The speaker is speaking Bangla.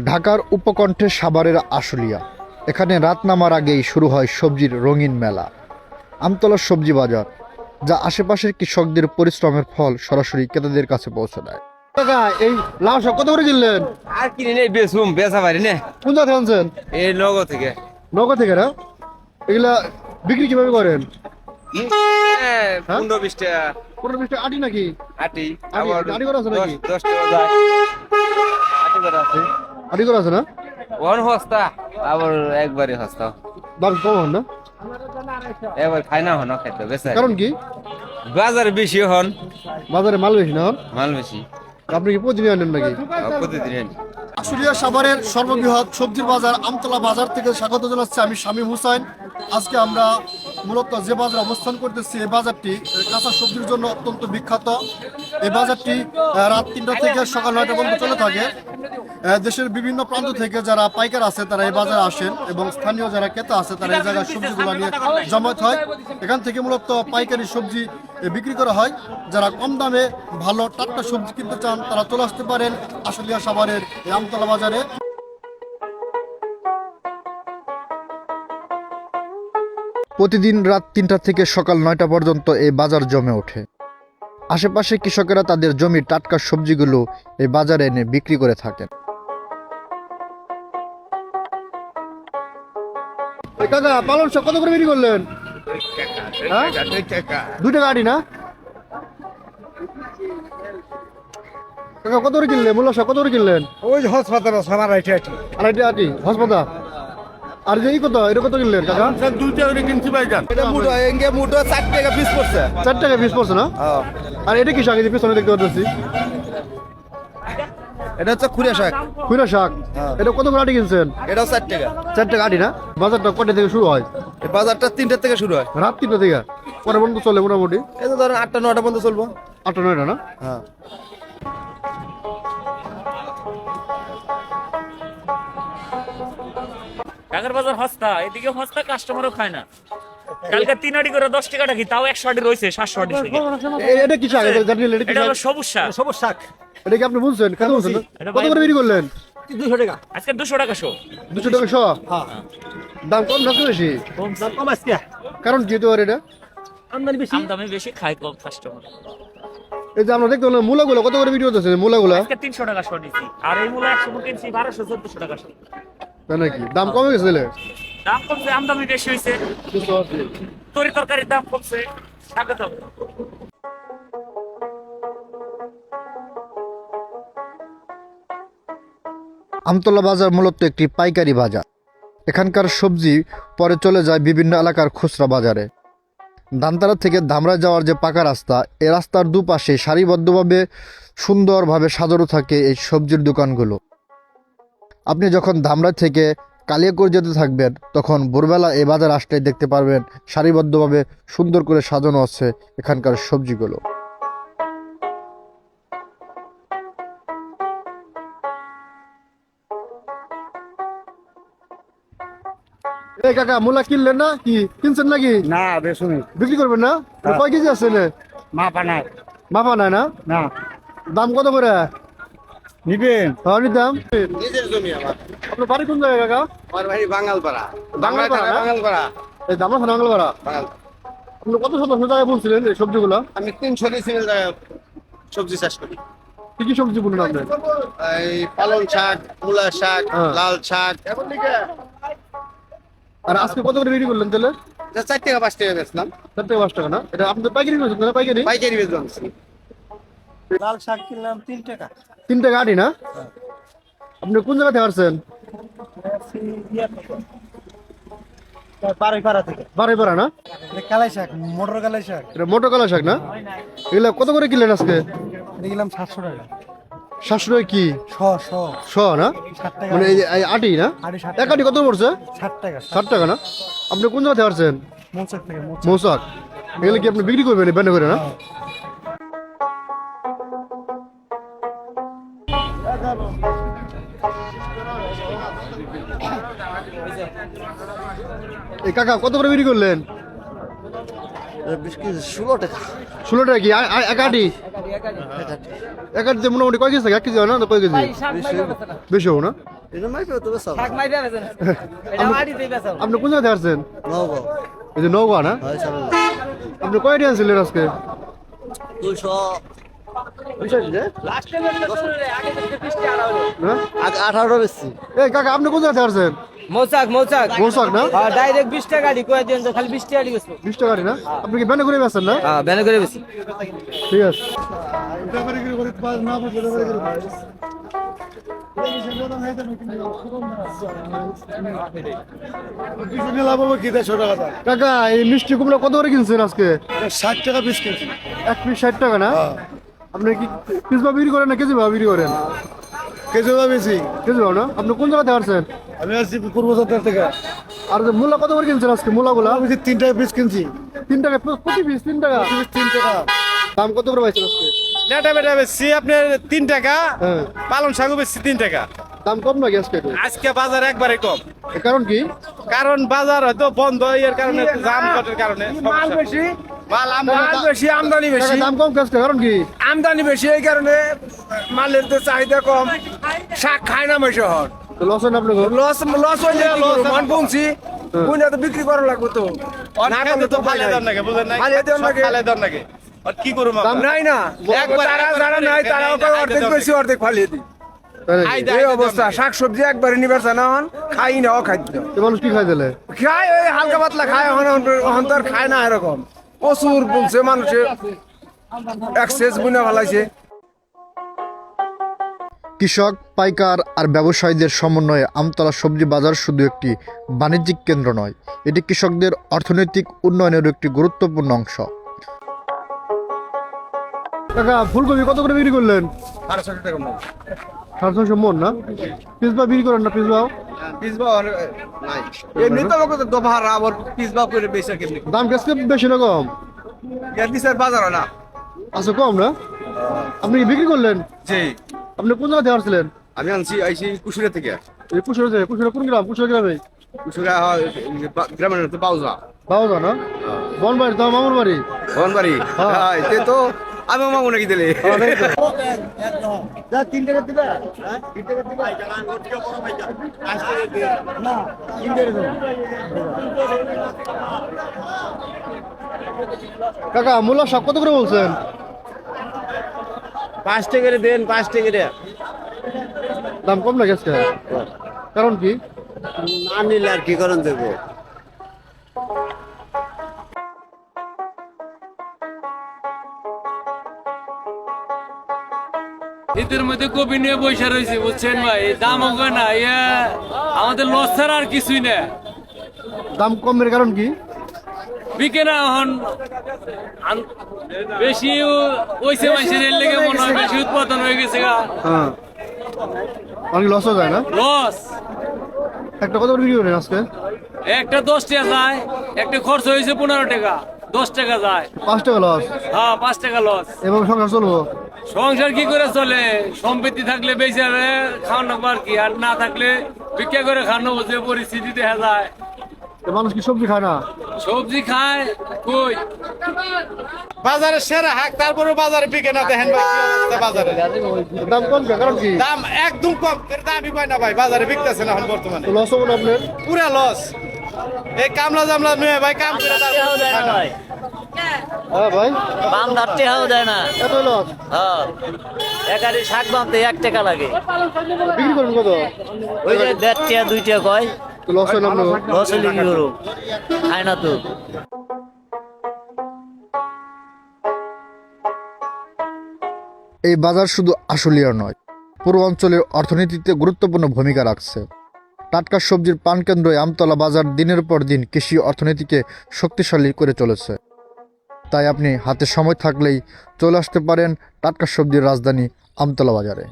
ঢাকার উপকণ্ঠে সাভারের আশুলিয়া। এখানে রাত নামার আগেই শুরু হয় সবজির রঙিন মেলা। আমতলা সবজি বাজার যা আশেপাশের কৃষকদের পরিশ্রমের ফল সরাসরি ক্রেতাদের কাছে পৌঁছে দেয়। কাকা এই লাউ শাক কত করে কিনলেন? আর কিনে নেই বেসুম বেচা পারি না। কোন জায়গা আনছেন? এই নগর থেকে। নৌকা থেকে না? এগুলা বিক্রি কীভাবে করেন? হ্যাঁ, পনেরো বিশ টাকা পনেরো বিশ টাকা আটি নাকি? আটি। আটি- করা আছে নাকি? দশ- দশ টাকা যায়। আটি করা আছে। আটি করা আছে না? ওর হস্তা আবার একবারে হস্তা। দাম কম হন না? এবার খাই না হন খাইতে বেচা কারণ কি? বাজার বেশি হন। বাজারে মাল বেশি না হন? মাল বেশি। আপনি কি প্রতিদিন আনেন নাকি? প্রতিদিন আশুলিয়া সাভারের সর্ববৃহৎ সবজির বাজার আমতলা বাজার থেকে স্বাগত জানাচ্ছি আমি শামীম হুসাইন। আজকে আমরা মূলত যে বাজারে অবস্থান করতেছি এই বাজারটি কাঁচা সবজির জন্য অত্যন্ত বিখ্যাত। এই বাজারটি রাত তিনটা থেকে সকাল নয়টা পর্যন্ত চলে থাকে। দেশের বিভিন্ন প্রান্ত থেকে যারা পাইকার আছে, তারা এই বাজারে আসেন এবং স্থানীয় যারা ক্রেতা আছে, তারা এই জায়গায় সবজিগুলো নিয়ে জমায়েত হয়। এখান থেকে মূলত পাইকারি সবজি বিক্রি করা হয়। যারা কম দামে ভালো টাটকা সবজি কিনতে চান, তারা চলে আসতে পারেন আশুলিয়া সাভারের আমতলা বাজারে। প্রতিদিন রাত তিনটা থেকে সকাল নয়টা পর্যন্ত এই বাজার জমে ওঠে। আশেপাশে কৃষকেরা তাদের জমির টাটকা সবজিগুলো এই বাজারে এনে বিক্রি করে থাকেন। কাকা পালন শাক কত করে বিক্রি করলেন? হ্যাঁ? দুই টাকা আটি না? কাকা কত করে কিনলেন? মূল্য শাক কত করে কিনলেন? ওই যে হাসপাতাল সারা রাইটে আছে আড়াইটা আটি হাসপাতাল? আর যে কত এটা কত কিনলেন কাকা? দুইটা করে কিনছি ভাইজান। এটা মুঠো, এঙ্গে মুঠো চার টাকা পিস পড়ছে। চার টাকা পিস পড়ছে না? আর এটা কি শাক? এই পিছনে দেখতে পাচ্ছি। এটা হচ্ছে খুরিয়া শাক। খুইরা শাক? এটা কত করে আটি কিনছেন? এটাও চার টাকা। চার টাকা আটি না? বাজারটা কটা থেকে শুরু হয়? বাজারটা তিনটার থেকে শুরু হয়। রাত তিনটা থেকে? পরে পর্যন্ত চলে মোটামুটি? এই তো ধরেন আটটা নটা পর্যন্ত চলবো। আটটা নয়টা না? হ্যাঁ। ঢাকার বাজার হস্তা এদিকে হস্তা কাস্টমারও খায় না। কালকে তিন আটি করে দশ টাকা রাখি তাও একশো আটি রয়েছে সাতশো আটি এটা কি শাক? এটা কি হলো সবুজ শাক। সবুজ শাক। এটা কি আপনি বুঝছেন? কেন বুঝছেন? কত করে বিক্রি করলেন? দুশো টাকা। আজকে দুশো টাকা শো। দুশো টাকা শ? দাম কম না বেশি? দাম কম আজকে। কারণ কি হতে পারে এটা? আমদানি বেশি। দামে বেশি খায় কম কাস্টমার এই যে আমরা দেখতে পেলাম মূলাগুলো কত করে বিক্রি করতেছে মূলাগুলো? আজকে তিনশো টাকা শো নিচ্ছি আর এই মূল্য একশো কিনছি বারোশো চোদ্দশো টাকা শো। তাই নাকি? দাম কমে গেছে দাম কমছে আমদামি বেশি হয়েছে। তরি তরকারির দাম কমছে। স্বাগত আমতলা বাজার মূলত একটি পাইকারি বাজার। এখানকার সবজি পরে চলে যায় বিভিন্ন এলাকার খুচরা বাজারে। দানতারা থেকে ধামরা যাওয়ার যে পাকা রাস্তা, এ রাস্তার দুপাশে সারিবদ্ধভাবে সুন্দরভাবে সাজানো থাকে এই সবজির দোকানগুলো। আপনি যখন ধামরা থেকে কালিয়াকোর যেতে থাকবেন তখন ভোরবেলা এই বাজার আসলে দেখতে পারবেন সারিবদ্ধভাবে সুন্দর করে সাজানো আছে এখানকার সবজিগুলো। এই কাকা মূলা কিনলেন না? কি কিনছেন নাকি? না বেশুনি বিক্রি করবেন না? কয় কেজি আছে এনে? মা পানায় মাপা নাই না? না। দাম কত করে? নিবেন? দাম নিজের জমি আমার। আপনার বাড়ি কোন জায়গায় কাকা? আমার ভাই বাঙালপাড়া বাঙালপাড়া বাঙালপাড়া এই দাম আছে বাংলা বাঙাল আপনি কত শতাংশ জায়গায় বলছিলেন এই সবজিগুলো? আমি তিনশো ডিসিমেল জায়গায় সবজি চাষ করি। কি কি সবজি বলুন আপনি? এই পালং শাক মূলা শাক হ্যাঁ। লাল শাক। আর আজকে কত করে বিক্রি করলেন তাহলে? যা চার টাকা পাঁচ টাকা বেচলাম। চার থেকে পাঁচ টাকা না? এটা আপনাদের পাইকারি করেছেন পাইকারি? পাইকারি বেচলাম। লাল শাক কিনলাম তিন টাকা। তিন টাকা আটি না? আপনি কোন জায়গা থেকে আসছেন? বারোই পাড়া থেকে। বারে পারা না কালাই শাক মোটর কালাই শাক। এটা মোটর কলা শাক না? এগুলা কত করে কিনলেন আজকে? এটা সাতশো টাকা। সাতশো টাকা কি? শ না? মানে এই আটি না? এক আটি কত পড়ছে? ষাট টাকা। ষাট টাকা না? আপনি কোন জায়গা থেকে আসছেন? মৌচাক থেকে মৌসাক এগুলো কি আপনি বিক্রি করবেন ব্যান্ড করে না? এই কাকা কত করে বিক্রি করলেন? ষোলো টাকা। ষোলো টাকা কি? আ- আ- এক আটি? এক কেজি মোটামুটি কয় কেজি থাকে? এক কেজি হয় না? তো কয় কেজি? বেশি হব। না। আপনি কোন জায়গায় আসছেন? এই যে নৌকা না? আপনি কয়টি আনছিলেন আজকে? হ্যাঁ? আঠারো বেশি। এই কাকা আপনি কোন জায়গায় আসছেন মৌচাক না? ডাইরেক্ট বিশ টাকা কয়ে দিন খালি বিশ টাকা বিশ টাকাটি না? আপনি কি ব্যানে করে বেছেন না? হ্যাঁ বেনে করে বেশি। ঠিক আছে। কাকা এই মিষ্টি কুমড়া কত করে কিনছেন আজকে? ষাট টাকা পিস কিনছি। এক পিস ষাট টাকা না? আপনি কি পিস বা বিক্রি করেন না কেজি বা বিক্রি করেন? কেজি বেশি কেজি বা না? আপনি কোন জায়গাতে আসছেন আমি আসছি পূর্ব চত্বর থেকে। আর যে মূলা কত করে কিনছেন আজকে মূলাগুলা? আমি তিন টাকা পিস কিনছি। তিন টাকা প্রতি পিস তিন টাকা? তিন টাকা। দাম কত করে পাইছেন আজকে? নেটা বেটা বেশি আপনার তিন টাকা। হ্যাঁ। পালন শাকও বেশি তিন টাকা। দাম কম নাকি আজকে আজকে বাজার একবারে কম। কারণ কি? কারণ বাজার হয়তো বন্ধ এর কারণে জাম জটের কারণে মাল বেশি? বেশি আমদানি বেশি। দাম কম কারণ কি? আমদানি বেশি এই কারণে মালের তো চাহিদা কম। শাক খায় না হন লস হয় না লস লস হইলে loss হয়। পৌঁছি বুঝলে তো বিক্রি করা লাগবে তো। না করলে আর কি করব দাম নাই না। একবার- তারা যারা নাই তারা দেন, ওকে আইদা অর্ধেক বেশি অর্ধেক ফালিয়ে দিই। তাই নাকি? আইদা- এই অবস্থা শাক সবজি একবারে নিবেছে না হন খাই না অখাদ্য মানুষ কি খাই দিলে খায় ওই হালকা পাতলা খায় তো আর খায় না এরকম। প্রচুর বলছে মানুষে। এক্সেস বুনে ফেলাইছে। কৃষক পাইকার আর ব্যবসায়ীদের সমন্বয়ে আমতলা সবজি বাজার শুধু একটি বাণিজ্যিক কেন্দ্র নয় এটি কৃষকদের অর্থনৈতিক উন্নয়নের একটি গুরুত্বপূর্ণ অংশ। কাকা ফুলকপি কত করে বিক্রি করলেন? ছশো মন না? পিসবা বিক্রি করেন না পিসবাও? দাম কাছে বেশি না কম? এর বাজার না। আচ্ছা কম না? আপনি বিক্রি করলেন? জি। আপনি কোন জায়গায় আসছিলেন? আমি আনছি আইছি কুশুরে থেকে। এই কুশোর যে কুশোর কোন গ্রাম? কুশোর গ্রামে কুশুরা গ্রামের পাউজা বাবা না? বনবাড়ি তো মামুর বাড়ি। বনবাড়ি। হ্যাঁ। হ্যাঁ তো আমি মামু নাকি দিলে। কাকা মূলা শাক কত করে বলছেন? পাঁচ টাকা দেন পাঁচ টাকা দাম কম গেছে কারণ কি? না নিলে আর কি করেন দেবো? শীতের মধ্যে কপি নিয়ে বসে রয়েছে বুঝছেন ভাই? দাম হবে না ইয়া আমাদের লস ছাড়া আর কিছুই না। দাম কমের কারণ কি? বিকে না এখন বেশি ওইসে মাসের এর লেগে মনে হয় বেশি উৎপাদন হয়ে গেছে গা। হ্যাঁ। অনেক লস হয়ে যায় না? লস একটা কত করে বিক্রি করেন আজকে? একটা দশ টাকা যায় একটা খরচ হয়েছে পনেরো টাকা। দশ টাকা যায়। পাঁচ টাকা লস হ্যাঁ পাঁচ টাকা লস এভাবে সংসার চলবো? সংসার কি করে চলে? সম্পত্তি থাকলে বেঁচে খাওয়ানো আর কি? আর না থাকলে ভিক্ষা করে খাওয়ানো যে পরিস্থিতি দেখা যায়। মানুষ কি সবজি খায় না? সবজি খায় কই? বাজারে সেরা হাক তারপরে বাজারে বিকে না দেখেন ভাই বাজারে। দাম কম? কারণ কি? দাম একদম কম এর দামই পায় না ভাই বাজারে বিকতেছে না এখন বর্তমানে। লস হব না আপনার? পুরা লস এই কামলা জামলা নিয়ে ভাই কাম করে তারপরে খায় না। হ্যাঁ। ভাই। বাম দাঁড়তে হাও দেয় না। এত লস হ্যাঁ। একারি শাক বামতে এক টাকা লাগে। বিক্রি করেন কত? ওই যে দেড় টাকা দুই টাকা কয়? তো লস হয় না আপনার লস হলে কি করো খায় না তো। এই বাজার শুধু আশুলিয়ার নয় পূর্ব অঞ্চলের অর্থনীতিতে গুরুত্বপূর্ণ ভূমিকা রাখছে। টাটকা সবজির পানকেন্দ্র আমতলা বাজার দিনের পর দিন কৃষি অর্থনীতিকে শক্তিশালী করে চলেছে। তাই আপনি হাতে সময় থাকলেই চলে আসতে পারেন টাটকা সবজির রাজধানী আমতলা বাজারে।